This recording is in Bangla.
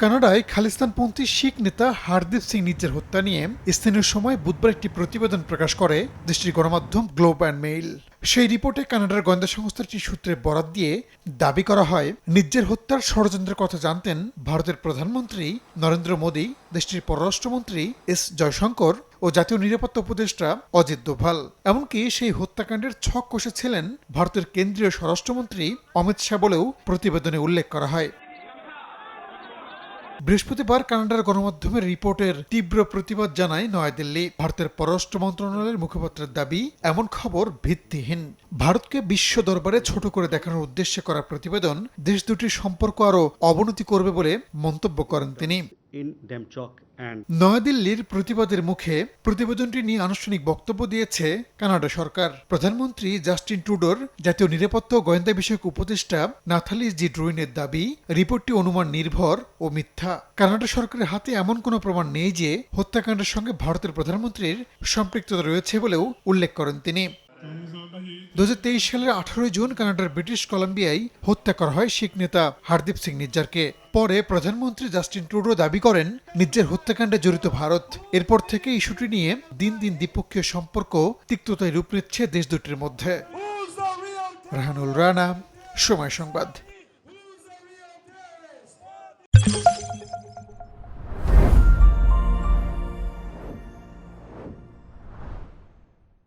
কানাডায় খালিস্তানপন্থী শিখ নেতা হারদীপ সিং নিজের হত্যা নিয়ে স্থানীয় সময় বুধবার একটি প্রতিবেদন প্রকাশ করে দেশটির গণমাধ্যম গ্লোব অ্যান্ড মেইল। সেই রিপোর্টে কানাডার গোয়েন্দা একটি সূত্রে বরাত দিয়ে দাবি করা হয়, নিজের হত্যার ষড়যন্ত্রের কথা জানতেন ভারতের প্রধানমন্ত্রী নরেন্দ্র মোদী, দেশটির পররাষ্ট্রমন্ত্রী এস জয়শঙ্কর ও জাতীয় নিরাপত্তা উপদেষ্টা অজিত দোভাল। এমনকি সেই হত্যাকাণ্ডের ছক কষেছিলেন ভারতের কেন্দ্রীয় স্বরাষ্ট্রমন্ত্রী অমিত শাহ বলেও প্রতিবেদনে উল্লেখ করা হয়। বৃহস্পতিবার কানাডার গণমাধ্যমের রিপোর্টের তীব্র প্রতিবাদ জানায় নয়াদিল্লি। ভারতের পররাষ্ট্র মন্ত্রণালয়ের মুখপাত্রের দাবি, এমন খবর ভিত্তিহীন। ভারতকে বিশ্ব দরবারে ছোট করে দেখানোর উদ্দেশ্যে করা প্রতিবেদন দেশ দুটির সম্পর্ক আরও অবনতি করবে বলে মন্তব্য করেন তিনি। Demchok and নয়াদিল্লির প্রতিবাদের মুখে প্রতিবেদনটি নিয়ে আনুষ্ঠানিক বক্তব্য দিয়েছে কানাডা সরকার। প্রধানমন্ত্রী জাস্টিন টুডোর জাতীয় নিরাপত্তা ও গোয়েন্দা বিষয়ক উপদেষ্টা নাথালি জি ড্রুইনের দাবি, রিপোর্টটি অনুমান নির্ভর ও মিথ্যা। কানাডা সরকারের হাতে এমন কোনো প্রমাণ নেই যে হত্যাকাণ্ডের সঙ্গে ভারতের প্রধানমন্ত্রীর সম্পৃক্ততা রয়েছে বলেও উল্লেখ করেন তিনি। দু হাজার তেইশ সালের আঠারোই জুন কানাডার ব্রিটিশ কলাম্বিয়ায় হত্যা করা হয় শিখ নেতা হারদীপ সিং নিজ্জারকে। পরে প্রধানমন্ত্রী জাস্টিন ট্রুডো দাবি করেন নিজের হত্যাকাণ্ডে জড়িত ভারত। এরপর থেকে ইস্যুটি নিয়ে দিন দিন দ্বিপক্ষীয় সম্পর্ক তিক্ততায় রূপ নিচ্ছে দেশ দুটির মধ্যে। রাহানুল রানা, সময় সংবাদ।